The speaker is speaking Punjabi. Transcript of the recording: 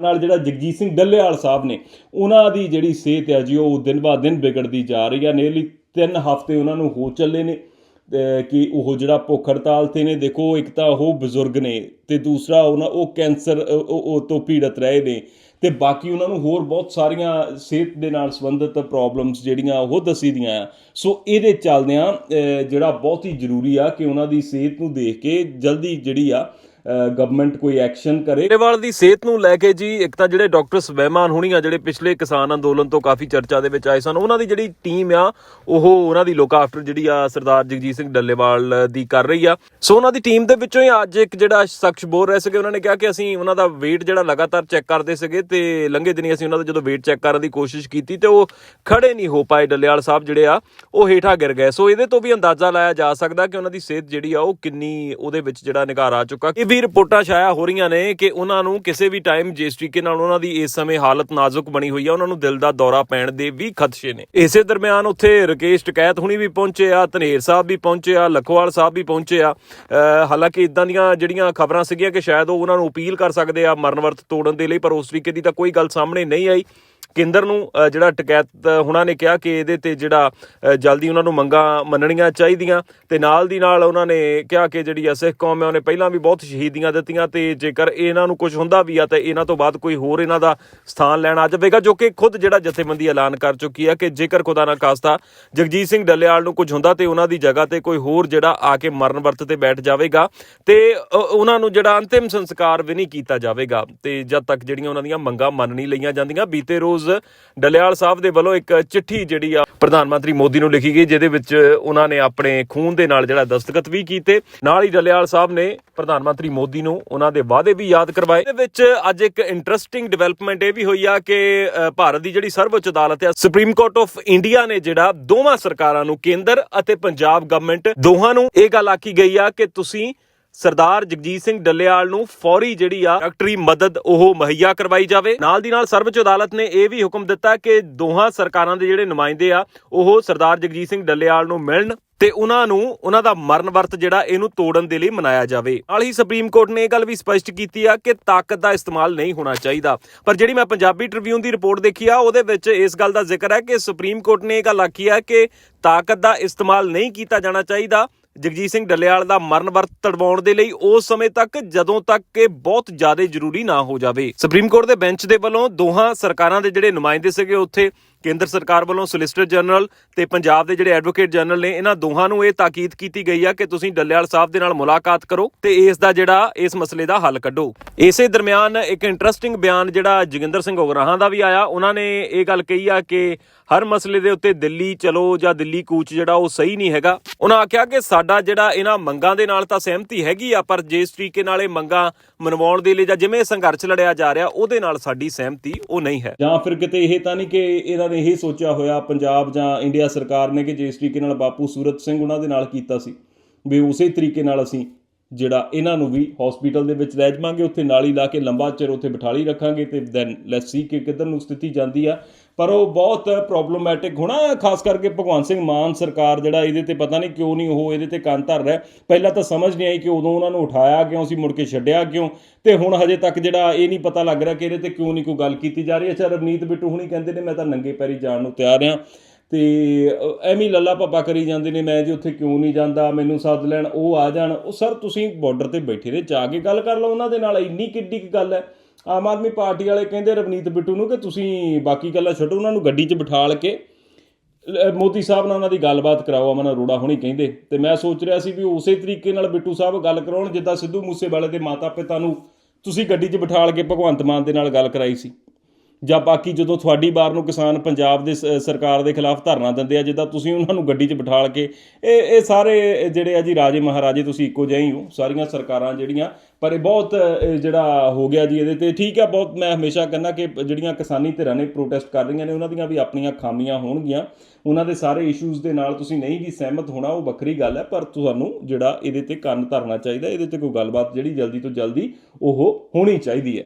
ਨਾਲ ਜਿਹੜਾ ਜਗਜੀਤ ਸਿੰਘ ਡੱਲੇਵਾਲ ਸਾਹਿਬ ਨੇ, ਉਹਨਾਂ ਦੀ ਜਿਹੜੀ ਸਿਹਤ ਹੈ ਜੀ, ਉਹ ਦਿਨ ਬਾ ਦਿਨ ਵਿਗੜਦੀ ਜਾ ਰਹੀ ਹੈ। ਨੇਲੀ 3 ਹਫ਼ਤੇ ਉਹਨਾਂ ਨੂੰ ਹੋ ਚੱਲੇ ਨੇ ਕਿ ਉਹ ਜਿਹੜਾ ਭੁੱਖ ਹੜਤਾਲ ਤੇ ਨੇ, ਦੇਖੋ ਇੱਕ ਤਾਂ ਉਹ ਬਜ਼ੁਰਗ ਨੇ ਤੇ ਦੂਸਰਾ ਉਹਨਾਂ, ਉਹ ਕੈਂਸਰ, ਉਹ ਤੋਂ ਪੀੜਤ ਰਹੇ ਨੇ। ਤੇ ਬਾਕੀ ਉਹਨਾਂ ਨੂੰ ਹੋਰ ਬਹੁਤ ਸਾਰੀਆਂ ਸਿਹਤ ਦੇ ਨਾਲ ਸੰਬੰਧਿਤ ਪ੍ਰੋਬਲਮਸ ਜਿਹੜੀਆਂ ਉਹ ਦੱਸੀ ਦੀਆਂ ਆ। ਸੋ ਇਹਦੇ ਚੱਲਦਿਆਂ ਜਿਹੜਾ ਬਹੁਤ ਹੀ ਜ਼ਰੂਰੀ ਆ ਕਿ ਉਹਨਾਂ ਦੀ ਸਿਹਤ ਨੂੰ ਦੇਖ ਕੇ ਜਲਦੀ ਜਿਹੜੀ ਆ ਗਵਰਨਮੈਂਟ ਕੋਈ ਐਕਸ਼ਨ ਕਰੇ। ਡੱਲੇਵਾਲ ਦੀ ਸਿਹਤ ਨੂੰ ਲੈ ਕੇ ਜੀ, ਇੱਕ ਤਾਂ ਜਿਹੜੇ ਡਾਕਟਰ ਸਵੈਮਾਨ ਹੋਣੀਆਂ ਜਿਹੜੇ ਪਿਛਲੇ ਕਿਸਾਨ ਅੰਦੋਲਨ ਤੋਂ ਕਾਫੀ ਚਰਚਾ ਦੇ ਵਿੱਚ ਆਏ ਸਨ, ਉਹਨਾਂ ਦੀ ਜਿਹੜੀ ਟੀਮ ਆ, ਉਹ ਉਹਨਾਂ ਦੀ ਲੋਕ ਆਫਟਰ ਜਿਹੜੀ ਆ ਸਰਦਾਰ ਜਗਜੀਤ ਸਿੰਘ ਡੱਲੇਵਾਲ ਦੀ ਕਰ ਰਹੀ ਆ। ਸੋ ਉਹਨਾਂ ਦੀ ਟੀਮ ਦੇ ਵਿੱਚੋਂ ਹੀ ਅੱਜ ਇੱਕ ਜਿਹੜਾ ਸ਼ਖਸ ਬੋਲ ਰਹੇ ਸੀਗੇ, ਉਹਨਾਂ ਨੇ ਕਿਹਾ ਕਿ ਅਸੀਂ ਉਹਨਾਂ ਦਾ weight ਜਿਹੜਾ ਲਗਾਤਾਰ ਚੈੱਕ ਕਰਦੇ ਸੀਗੇ ਤੇ ਲੰਘੇ ਦਿਨੀ ਅਸੀਂ ਉਹਨਾਂ ਦਾ ਜਦੋਂ weight ਚੈੱਕ ਕਰਨ ਦੀ ਕੋਸ਼ਿਸ਼ ਕੀਤੀ ਤੇ ਉਹ ਖੜੇ ਨਹੀਂ ਹੋ ਪਾਏ ਡੱਲੇਵਾਲ ਸਾਹਿਬ ਜਿਹੜੇ ਆ, ਉਹ ਹੇਠਾਂ ਗਿਰ ਗਏ। ਸੋ ਇਹਦੇ ਤੋਂ ਵੀ ਅੰਦਾਜ਼ਾ ਲਾਇਆ ਜਾ ਸਕਦਾ ਕਿ ਉਹਨਾਂ ਦੀ ਸਿਹਤ ਜਿਹੜੀ ਆ, ਉਹ ਕਿੰਨੀ ਉਹਦੇ ਵਿੱਚ ਜਿਹੜਾ ਨਿਗਾਰ ਆ ਚੁੱਕਾ। ਇਹ ਵੀ ਰਿਪੋਰਟਾਂ ਛਾਇਆ ਹੋ ਰਹੀਆਂ ਨੇ ਕਿ ਉਹਨਾਂ ਨੂੰ ਕਿਸੇ ਵੀ ਟਾਈਮ ਜਿਸ ਤਰੀਕੇ ਨਾਲ ਉਹਨਾਂ ਦੀ ਇਸ ਸਮੇਂ ਹਾਲਤ ਨਾਜ਼ੁਕ ਬਣੀ ਹੋਈ ਆ, ਉਹਨਾਂ ਨੂੰ ਦਿਲ ਦਾ ਦੌਰਾ ਪੈਣ ਦੇ ਵੀ ਖਦਸ਼ੇ ਨੇ। ਇਸੇ ਦਰਮਿਆਨ ਉੱਥੇ ਰਕੇਸ਼ ਟਕੈਤ ਹੁਣੀ ਵੀ ਪਹੁੰਚੇ ਆ, ਧਨੇਰ ਸਾਹਿਬ ਵੀ ਪਹੁੰਚੇ ਆ, ਲਖਵਾਲ ਸਾਹਿਬ ਵੀ ਪਹੁੰਚੇ ਆ। ਹਾਲਾਂਕਿ ਇਦਾਂ ਦੀਆਂ ਜਿਹੜੀਆਂ ਖਬਰਾਂ ਸੀਗੀਆਂ ਕਿ ਸ਼ਾਇਦ ਉਹ ਉਹਨਾਂ ਨੂੰ ਅਪੀਲ ਕਰ ਸਕਦੇ ਆ ਮਰਨ ਵਰਤ ਤੋੜਨ ਦੇ ਲਈ, ਪਰ ਉਸ ਤਰੀਕੇ ਦੀ ਤਾਂ ਕੋਈ ਗੱਲ ਸਾਹਮਣੇ ਨਹੀਂ ਆਈ। ਕੇਂਦਰ ਨੂੰ ਜਿਹੜਾ ਟਕੈਤ ਹੁਣਾਂ ਨੇ ਕਿਹਾ ਕਿ ਇਹਦੇ ਤੇ ਜਿਹੜਾ ਜਲਦੀ ਉਹਨਾਂ ਨੂੰ ਮੰਗਾਂ ਮੰਨਣੀਆਂ ਚਾਹੀਦੀਆਂ ਤੇ ਨਾਲ ਦੀ ਨਾਲ ਉਹਨਾਂ ਨੇ ਕਿਹਾ ਕਿ ਜਿਹੜੀ ਆ ਸਿੱਖ ਕੌਮ ਹੈ, ਉਹਨੇ ਪਹਿਲਾਂ ਵੀ ਬਹੁਤ ਸ਼ਹੀਦੀਆਂ ਦਿੱਤੀਆਂ ਤੇ ਜੇਕਰ ਇਹਨਾਂ ਨੂੰ ਕੁਝ ਹੁੰਦਾ ਵੀ ਆ ਤਾਂ ਇਹਨਾਂ ਤੋਂ ਬਾਅਦ ਕੋਈ ਹੋਰ ਇਹਨਾਂ ਦਾ ਸਥਾਨ ਲੈਣ ਆ ਜਾਵੇਗਾ, ਜੋ ਕਿ ਖੁਦ ਜਿਹੜਾ ਜਥੇਬੰਦੀ ਐਲਾਨ ਕਰ ਚੁੱਕੀ ਹੈ ਕਿ ਜੇਕਰ ਖੁਦਾ ਨਾ ਕਾਸਤਾ ਜਗਜੀਤ ਸਿੰਘ ਡੱਲੇਵਾਲ ਨੂੰ ਕੁਝ ਹੁੰਦਾ ਤੇ ਉਹਨਾਂ ਦੀ ਜਗ੍ਹਾ ਤੇ ਕੋਈ ਹੋਰ ਜਿਹੜਾ ਆ ਕੇ ਮਰਨ ਵਰਤ ਤੇ ਬੈਠ ਜਾਵੇਗਾ ਤੇ ਉਹਨਾਂ ਨੂੰ ਜਿਹੜਾ ਅੰਤਿਮ ਸੰਸਕਾਰ ਵੀ ਨਹੀਂ ਕੀਤਾ ਜਾਵੇਗਾ ਤੇ ਜਦ ਤੱਕ ਜਿਹੜੀਆਂ ਉਹਨਾਂ ਦੀਆਂ ਮੰਗਾਂ ਮੰਨ ਨਹੀਂ ਲਈਆਂ ਜਾਂਦੀਆਂ, ਬੀਤੇ ਰੋਜ਼ ਡਲਿਆਲ ਸਾਹਿਬ ਦੇ ਵੱਲੋਂ ਇੱਕ ਚਿੱਠੀ ਜਿਹੜੀ ਆ ਪ੍ਰਧਾਨ ਮੰਤਰੀ ਮੋਦੀ ਨੂੰ ਲਿਖੀ ਗਈ, ਜਿਹਦੇ ਵਿੱਚ ਉਹਨਾਂ ਨੇ ਆਪਣੇ ਖੂਨ ਦੇ ਨਾਲ ਜਿਹੜਾ ਦਸਤਖਤ ਵੀ ਕੀਤੇ। ਨਾਲ ਹੀ ਡਲਿਆਲ ਸਾਹਿਬ ਨੇ ਪ੍ਰਧਾਨ ਮੰਤਰੀ ਮੋਦੀ ਨੂੰ ਉਹਨਾਂ ਦੇ ਵਾਅਦੇ ਵੀ ਯਾਦ ਕਰਵਾਏ। ਇਹਦੇ ਵਿੱਚ ਅੱਜ ਇੱਕ ਇੰਟਰਸਟਿੰਗ ਡਿਵੈਲਪਮੈਂਟ ਇਹ ਵੀ ਹੋਈ ਆ ਕਿ ਭਾਰਤ ਦੀ ਜਿਹੜੀ ਸਰਵਉੱਚ ਅਦਾਲਤ ਹੈ ਸੁਪਰੀਮ ਕੋਰਟ ਆਫ ਇੰਡੀਆ ਨੇ ਜਿਹੜਾ ਦੋਵਾਂ ਸਰਕਾਰਾਂ ਨੂੰ ਕੇਂਦਰ ਅਤੇ ਪੰਜਾਬ ਗਵਰਨਮੈਂਟ ਦੋਹਾਂ ਨੂੰ ਇਹ ਗੱਲ ਆਖੀ ਗਈ ਆ ਕਿ ਤੁਸੀਂ ਸਰਦਾਰ ਜਗਜੀਤ ਸਿੰਘ ਡੱਲੇਵਾਲ ਨੂੰ ਫੌਰੀ ਜਿਹੜੀ ਆ, ਡਾਕਟਰੀ ਮਦਦ ਉਹ ਮੁਹੱਈਆ ਕਰਵਾਈ ਜਾਵੇ। ਨਾਲ ਦੀ ਨਾਲ ਸਰਵਉੱਚ ਅਦਾਲਤ ਨੇ ਇਹ ਵੀ ਹੁਕਮ ਦਿੱਤਾ ਕਿ ਦੋਹਾਂ ਸਰਕਾਰਾਂ ਦੇ ਜਿਹੜੇ ਨੁਮਾਇੰਦੇ ਆ, ਉਹ ਸਰਦਾਰ ਜਗਜੀਤ ਸਿੰਘ ਡੱਲੇਵਾਲ ਨੂੰ ਮਿਲਣ ਤੇ ਉਹਨਾਂ ਨੂੰ ਉਹਨਾਂ ਦਾ ਮਰਨ ਵਰਤ ਜਿਹੜਾ ਇਹਨੂੰ ਤੋੜਨ ਦੇ ਲਈ ਮਨਾਇਆ ਜਾਵੇ। ਨਾਲ ਹੀ ਸੁਪਰੀਮ ਕੋਰਟ ਨੇ ਇਹ ਗੱਲ ਵੀ ਸਪਸ਼ਟ ਕੀਤੀ ਆ ਕਿ ਤਾਕਤ ਦਾ ਇਸਤੇਮਾਲ ਨਹੀਂ ਹੋਣਾ ਚਾਹੀਦਾ। ਪਰ ਜਿਹੜੀ ਮੈਂ ਪੰਜਾਬੀ ਟ੍ਰਿਬਿਊਨ ਦੀ ਰਿਪੋਰਟ ਦੇਖੀ ਆ, ਉਹਦੇ ਵਿੱਚ ਇਸ ਗੱਲ ਦਾ ਜ਼ਿਕਰ ਹੈ ਕਿ ਸੁਪਰੀਮ ਕੋਰਟ ਨੇ ਇਹ ਗੱਲ ਆਖੀ ਆ ਕਿ ਤਾਕਤ ਦਾ ਇਸਤੇਮਾਲ ਨਹੀਂ ਕੀਤਾ ਜਾਣਾ ਚਾਹੀਦਾ। ਜਗਜੀਤ ਸਿੰਘ ਡੱਲੇਵਾਲ ਦਾ ਮਰਨ ਵਰਤ ਤੜਵਾਉਣ ਦੇ ਲਈ ਉਸ ਸਮੇਂ ਤੱਕ, ਜਦੋਂ ਤੱਕ ਕਿ ਬਹੁਤ ਜ਼ਿਆਦਾ ਜ਼ਰੂਰੀ ਨਾ ਹੋ ਜਾਵੇ। ਸੁਪਰੀਮ ਕੋਰਟ ਦੇ ਬੈਂਚ ਦੇ ਵੱਲੋਂ ਦੋਹਾਂ ਸਰਕਾਰਾਂ ਦੇ ਜਿਹੜੇ ਨੁਮਾਇੰਦੇ ਸੀਗੇ ਉੱਥੇ ਕੇਂਦਰ ਸਰਕਾਰ ਵੱਲੋਂ ਸੋਲਿਸਿਟਰ ਜਨਰਲ ਤੇ ਪੰਜਾਬ ਦੇ ਜਿਹੜੇ ਐਡਵੋਕੇਟ ਜਨਰਲ ਨੇ, ਇਹਨਾਂ ਦੋਹਾਂ ਨੂੰ ਇਹ ਤਾਕੀਦ ਕੀਤੀ ਗਈ ਆ ਕਿ ਤੁਸੀਂ ਡੱਲੇਵਾਲ ਸਾਹਿਬ ਦੇ ਨਾਲ ਮੁਲਾਕਾਤ ਕਰੋ ਤੇ ਇਸ ਦਾ ਜਿਹੜਾ, ਇਸ ਮਸਲੇ ਦਾ ਹੱਲ ਕੱਢੋ। ਇਸੇ ਦਰਮਿਆਨ ਇੱਕ ਇੰਟਰਸਟਿੰਗ ਬਿਆਨ ਜਿਹੜਾ ਜੋਗਿੰਦਰ ਸਿੰਘ ਉਗਰਾਹਾਂ ਦਾ ਵੀ ਆਇਆ, ਉਹਨਾਂ ਨੇ ਇਹ ਗੱਲ ਕਹੀ ਆ ਕਿ ਹਰ ਮਸਲੇ ਦੇ ਉੱਤੇ ਦਿੱਲੀ ਚਲੋ ਜਾਂ ਦਿੱਲੀ ਕੂਚ ਜਿਹੜਾ ਉਹ ਸਹੀ ਨਹੀਂ ਹੈਗਾ। ਉਹਨਾਂ ਆਖਿਆ ਕਿ ਸਾਡਾ ਜਿਹੜਾ ਇਹਨਾਂ ਮੰਗਾਂ ਦੇ ਨਾਲ ਤਾਂ ਸਹਿਮਤੀ ਹੈਗੀ ਆ, ਪਰ ਜਿਸ ਤਰੀਕੇ ਨਾਲ ਇਹ ਮੰਗਾਂ ਮਨਵਾਉਣ ਦੇ ਲਈ ਜਾਂ ਜਿਵੇਂ ਸੰਘਰਸ਼ ਲੜਿਆ ਜਾ ਰਿਹਾ, ਉਹਦੇ ਨਾਲ ਸਾਡੀ ਸਹਿਮਤੀ ਉਹ ਨਹੀਂ ਹੈ। ਜਾਂ ਫਿਰ ਕਿਤੇ ਇਹ ਤਾਂ ਨਹੀਂ ਕਿ ਇਹਨਾਂ ਨੇ ਇਹ ਸੋਚਿਆ ਹੋਇਆ ਪੰਜਾਬ ਜਾਂ ਇੰਡੀਆ ਸਰਕਾਰ ਨੇ ਕਿ ਜਿਸ ਤਰੀਕੇ ਨਾਲ ਬਾਪੂ ਸੂਰਤ ਸਿੰਘ ਉਹਨਾਂ ਦੇ ਨਾਲ ਕੀਤਾ ਸੀ, ਵੀ ਉਸੇ ਤਰੀਕੇ ਨਾਲ ਅਸੀਂ ਜਿਹੜਾ ਇਹਨਾਂ ਨੂੰ ਵੀ ਹਸਪੀਟਲ ਦੇ ਵਿੱਚ ਲੈ ਜਾਵਾਂਗੇ, ਉੱਥੇ ਨਾਲੀ ਲਾ ਕੇ ਲੰਬਾ ਚਿਰ ਉੱਥੇ ਬਿਠਾਲੀ ਰੱਖਾਂਗੇ ਤੇ ਦੈਨ ਲੈਟਸ ਸੀ ਕਿ ਕਿੱਧਰ ਨੂੰ ਸਥਿਤੀ ਜਾਂਦੀ ਆ। ਪਰ ਉਹ ਬਹੁਤ ਪ੍ਰੋਬਲਮੈਟਿਕ ਹੋਣਾ, ਖਾਸ ਕਰਕੇ ਭਗਵੰਤ ਸਿੰਘ ਮਾਨ ਸਰਕਾਰ ਜਿਹੜਾ ਇਹਦੇ ਤੇ ਪਤਾ ਨਹੀਂ ਕਿਉਂ ਨਹੀਂ ਉਹ ਇਹਦੇ ਤੇ ਕੰਨ ਧਰ ਰਿਹਾ। ਪਹਿਲਾਂ ਤਾਂ ਸਮਝ ਨਹੀਂ ਆਈ ਕਿ ਉਦੋਂ ਉਹਨਾਂ ਨੂੰ ਉਠਾਇਆ ਕਿਉਂ ਸੀ, ਮੁੜ ਕੇ ਛੱਡਿਆ ਕਿਉਂ। ਤੇ ਹੁਣ ਹਜੇ ਤੱਕ ਜਿਹੜਾ ਇਹ ਨਹੀਂ ਪਤਾ ਲੱਗ ਰਿਹਾ ਕਿ ਇਹਦੇ ਤੇ ਕਿਉਂ ਨਹੀਂ ਕੋਈ ਗੱਲ ਕੀਤੀ ਜਾ ਰਹੀ। ਅੱਛਾ, ਰਵਨੀਤ ਬਿੱਟੂ ਹੁਣੀ ਕਹਿੰਦੇ ਨੇ, ਮੈਂ ਤਾਂ ਨੰਗੇ ਪੈਰੀ ਜਾਣ ਨੂੰ ਤਿਆਰ ਆ ਤੇ ਐਵੇਂ ਲੱਲਾ ਭੱਬਾ ਕਰੀ ਜਾਂਦੇ ਨੇ, ਮੈਂ ਜੀ ਉੱਥੇ ਕਿਉਂ ਨਹੀਂ ਜਾਂਦਾ, ਮੈਨੂੰ ਸੱਦ ਲੈਣ, ਉਹ ਆ ਜਾਣ। ਉਹ ਸਰ, ਤੁਸੀਂ ਬਾਰਡਰ ਤੇ ਬੈਠੇ ਨੇ ਜਾ ਕੇ ਗੱਲ ਕਰ ਲਓ ਉਹਨਾਂ ਦੇ ਨਾਲ, ਇੰਨੀ ਕਿੱਡੀ ਕੁ ਗੱਲ ਹੈ। ਆਮ ਆਦਮੀ ਪਾਰਟੀ ਵਾਲੇ ਕਹਿੰਦੇ, ਰਵਨੀਤ ਬਿੱਟੂ ਨੂੰ ਕਿ ਤੁਸੀਂ ਬਾਕੀ ਗੱਲਾਂ ਛੱਡੋ, ਉਹਨਾਂ ਨੂੰ ਗੱਡੀ 'ਚ ਬਿਠਾਲ ਕੇ ਮੋਦੀ ਸਾਹਿਬ ਨਾਲ ਉਹਨਾਂ ਦੀ ਗੱਲਬਾਤ ਕਰਾਓ, ਅਮਨ ਅਰੋੜਾ ਹੁਣੀ ਕਹਿੰਦੇ। ਤੇ ਮੈਂ ਸੋਚ ਰਿਹਾ ਸੀ ਵੀ ਉਸੇ ਤਰੀਕੇ ਨਾਲ ਬਿੱਟੂ ਸਾਹਿਬ ਗੱਲ ਕਰਾਉਣ, ਜਿੱਦਾਂ ਸਿੱਧੂ ਮੂਸੇਵਾਲੇ ਦੇ ਮਾਤਾ ਪਿਤਾ ਨੂੰ ਤੁਸੀਂ ਗੱਡੀ 'ਚ ਬਿਠਾਲ ਕੇ ਭਗਵੰਤ ਮਾਨ ਦੇ ਨਾਲ ਗੱਲ ਕਰਾਈ ਸੀ। ਜਾਂ ਬਾਕੀ ਜਦੋਂ ਤੁਹਾਡੀ ਬਾਰ ਨੂੰ ਕਿਸਾਨ ਪੰਜਾਬ ਦੇ ਸ- ਸਰਕਾਰ ਦੇ ਖਿਲਾਫ ਧਰਨਾ ਦਿੰਦੇ ਆ, ਜਿੱਦਾਂ ਤੁਸੀਂ ਉਹਨਾਂ ਨੂੰ ਗੱਡੀ 'ਚ ਬਿਠਾਲ ਕੇ, ਇਹ ਇਹ ਸਾਰੇ ਜਿਹੜੇ ਆ ਜੀ ਰਾਜੇ ਮਹਾਰਾਜੇ ਤੁਸੀਂ ਇੱਕੋ ਜਿਹੇ ਹੀ ਹੋ, ਸਾਰੀਆਂ ਸਰਕਾਰਾਂ ਜਿਹੜੀਆਂ, ਪਰ ਇਹ ਬਹੁਤ ਜਿਹੜਾ ਹੋ ਗਿਆ ਜੀ ਇਹਦੇ ਤੇ ਠੀਕ ਆ, ਬਹੁਤ ਮੈਂ ਹਮੇਸ਼ਾ ਕਹਿੰਦਾ ਕਿ ਜਿਹੜੀਆਂ ਕਿਸਾਨੀ ਧਿਰਾਂ ਨੇ ਪ੍ਰੋਟੈਸਟ ਕਰ ਰਹੀਆਂ ਨੇ, ਉਹਨਾਂ ਦੀਆਂ ਵੀ ਆਪਣੀਆਂ ਖਾਮੀਆਂ ਹੋਣਗੀਆਂ, ਉਹਨਾਂ ਦੇ ਸਾਰੇ ਇਸ਼ੂਜ਼ ਦੇ ਨਾਲ ਤੁਸੀਂ ਨਹੀਂ ਵੀ ਸਹਿਮਤ ਹੋਣਾ, ਉਹ ਵੱਖਰੀ ਗੱਲ ਹੈ, ਪਰ ਤੁਹਾਨੂੰ ਜਿਹੜਾ ਇਹਦੇ ਤੇ ਕੰਨ ਧਰਨਾ ਚਾਹੀਦਾ, ਇਹਦੇ ਤੇ ਕੋਈ ਗੱਲਬਾਤ ਜਿਹੜੀ ਜਲਦੀ ਤੋਂ ਜਲਦੀ ਉਹ ਹੋਣੀ ਚਾਹੀਦੀ ਹੈ।